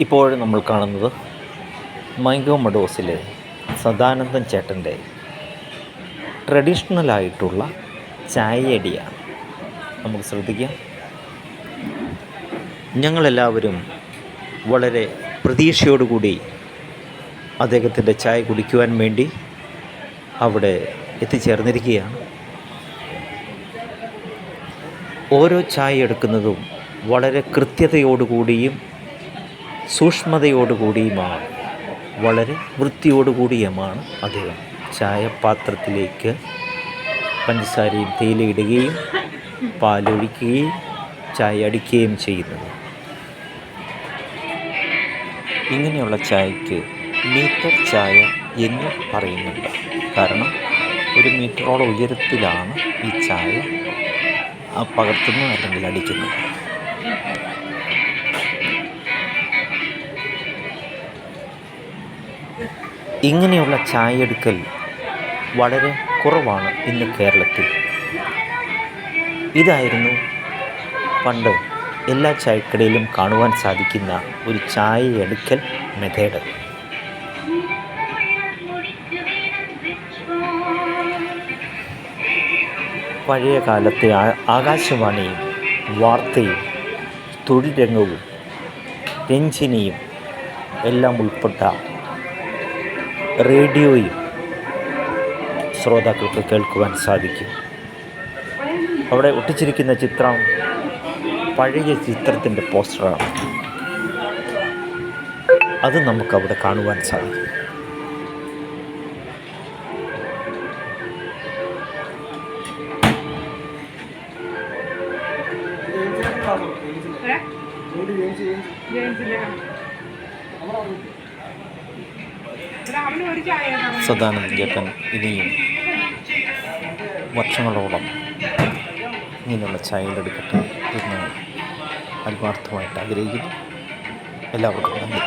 ഇപ്പോൾ നമ്മൾ കാണുന്നത് മൈഗോ മഡോസിലെ സദാനന്ദൻ ചേട്ടന്റെ ട്രഡീഷണലായിട്ടുള്ള ചായയടിയാണ്. നമുക്ക് ശ്രദ്ധിക്കാം. ഞങ്ങളെല്ലാവരും വളരെ പ്രതീക്ഷയോടുകൂടി അദ്ദേഹത്തിന്റെ ചായ കുടിക്കുവാൻ വേണ്ടി അവിടെ എത്തിച്ചേർന്നിരിക്കുകയാണ്. ഓരോ ചായ എടുക്കുന്നതും വളരെ കൃത്യതയോടുകൂടിയും സൂക്ഷ്മതയോടുകൂടിയുമാണ്. വളരെ വൃത്തിയോടുകൂടിയുമാണ് അദ്ദേഹം ചായ പാത്രത്തിലേക്ക് പഞ്ചസാരയും തേയിലയിടുകയും പാലൊഴിക്കുകയും ചായ അടിക്കുകയും ചെയ്യുന്നത്. ഇങ്ങനെയുള്ള ചായക്ക് മീറ്റർ ചായ എന്ന് പറയുന്നുണ്ട്. കാരണം ഒരു മീറ്ററോളം ഉയരത്തിലാണ് ഈ ചായ ആ പകർത്തുന്നത് അല്ലെങ്കിൽ അടിക്കുന്നു. ഇങ്ങനെയുള്ള ചായയെടുക്കൽ വളരെ കുറവാണ് ഇന്ന് കേരളത്തിൽ. ഇതായിരുന്നു പണ്ട് എല്ലാ ചായക്കടയിലും കാണുവാൻ സാധിക്കുന്ന ഒരു ചായ എടുക്കൽ മെത്തേഡ്. പഴയ കാലത്തെ ആകാശവാണിയും വാർത്തയും തൊഴിൽ രംഗവും രഞ്ജിനിയും എല്ലാം ഉൾപ്പെട്ട റേഡിയോയും ശ്രോതാക്കൾക്ക് കേൾക്കുവാൻ സാധിക്കും. അവിടെ ഒട്ടിച്ചിരിക്കുന്ന ചിത്രം പഴയ ചിത്രത്തിന്റെ പോസ്റ്ററാണ്. അത് നമുക്കവിടെ കാണുവാൻ സാധിക്കും. സദാനന്ദ ജേട്ടൻ ഇനിയും വർഷങ്ങളോളം ഇങ്ങനെയുള്ള ചായയിൽ എടുക്കട്ടെ എന്ന് ആത്മാർത്ഥമായിട്ട് ആഗ്രഹിക്കുന്നു. എല്ലാവർക്കും നന്ദി.